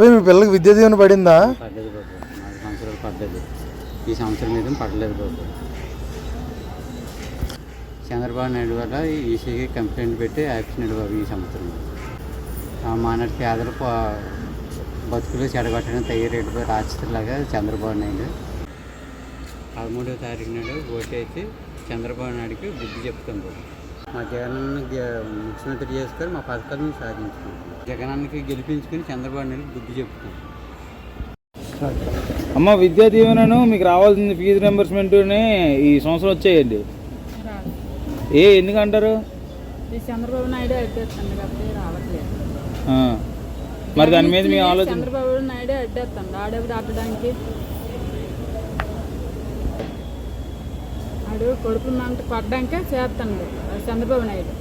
అవి మీ పిల్లలకు విద్యా దీవెన పడిందా? పడ్డది బాబు. నాలుగు సంవత్సరాలు పడ్డది ఈ సంవత్సరం మీద పడలేదు బాబు. చంద్రబాబు నాయుడు వల్ల ఈసీకి కంప్లైంట్ పెట్టి యాక్షన్ బాబు ఈ సంవత్సరం. ఆ మానటి పేదలు ప- బతుకులు చెడగొట్టడం తయారేడు రాజకీయలాగా చంద్రబాబు నాయుడు. పదమూడవ తారీఖు నాడు ఓటేసి చంద్రబాబు నాయుడుకి బుద్ధి చెప్తాం బాబు. మా జగనన్న గె- ముఖ్యమంత్రి చేసుకొని మా పథకాలను సాధించుకుంటాం జగనన్నకి గెలిపించుకుని చంద్రబాబు నాయుడు బుద్ధి చెప్తాం అమ్మ విద్యా దీవెనను మీకు రావాల్సిన ఫీజు రియంబర్స్మెంట్ని ఈ సంవత్సరం వచ్చేయండి. ఏ ఎందుకంటారు? ఈ చంద్రబాబు నాయుడు రావట్లేదు. ఆ. మరి దాని మీద మీ ఆలోచన? చంద్రబాబు నాయుడు అడ్డేస్తాడు. ఆడెవడు అడ్డడానికి ఆడు కొడుకు మంట కొట్టడానికే చేస్తాడు. చంద్రబాబు నాయుడు.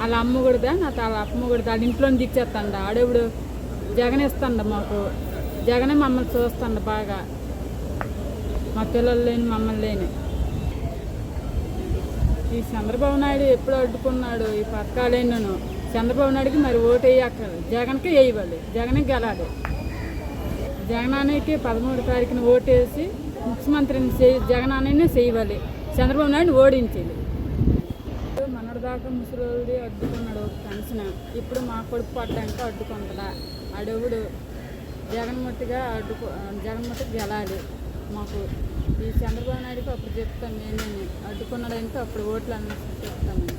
వాళ్ళ అమ్మ నా వాళ్ళ అమ్మ కొడుదా వాళ్ళ ఇంట్లో దిచ్చేస్తాడు ఆడేవుడు? జగన్ ఇస్తాడు మాకు? జగనే మమ్మల్ని చూస్తాడు బాగా. మా పిల్లలు లేని మమ్మల్ని లేని. ఈ చంద్రబాబు నాయుడు ఎప్పుడు అడ్డుకున్నాడు ఈ పథకాలేనను చంద్రబాబు నాయుడికి మరి ఓటు వేయక్కర్లేదు. జగన్కే వేయవాలి. జగనే గెలాలి. జగనానికి పదమూడు తారీఖున ఓటేసి ముఖ్యమంత్రిని చేయి జగనాన్ని చేయవాలి చంద్రబాబు నాయుడు ఓడించాలి. మనడు దాకా ముసలి అడ్డుకున్నాడు పెన్షన్ ఇప్పుడు మా కొడుకు పడ్డానికి అడ్డుకుంటదా అడవుడు జగన్మూర్తిగా అడ్డుకో జగన్మూర్తికి గెలాలి మాకు. ఈ చంద్రబాబు నాయుడుకి అప్పుడు చెప్తాం నేనే. అడ్డుకున్నాడంటే అప్పుడు ఓట్లు అన్నీ చెప్తామండి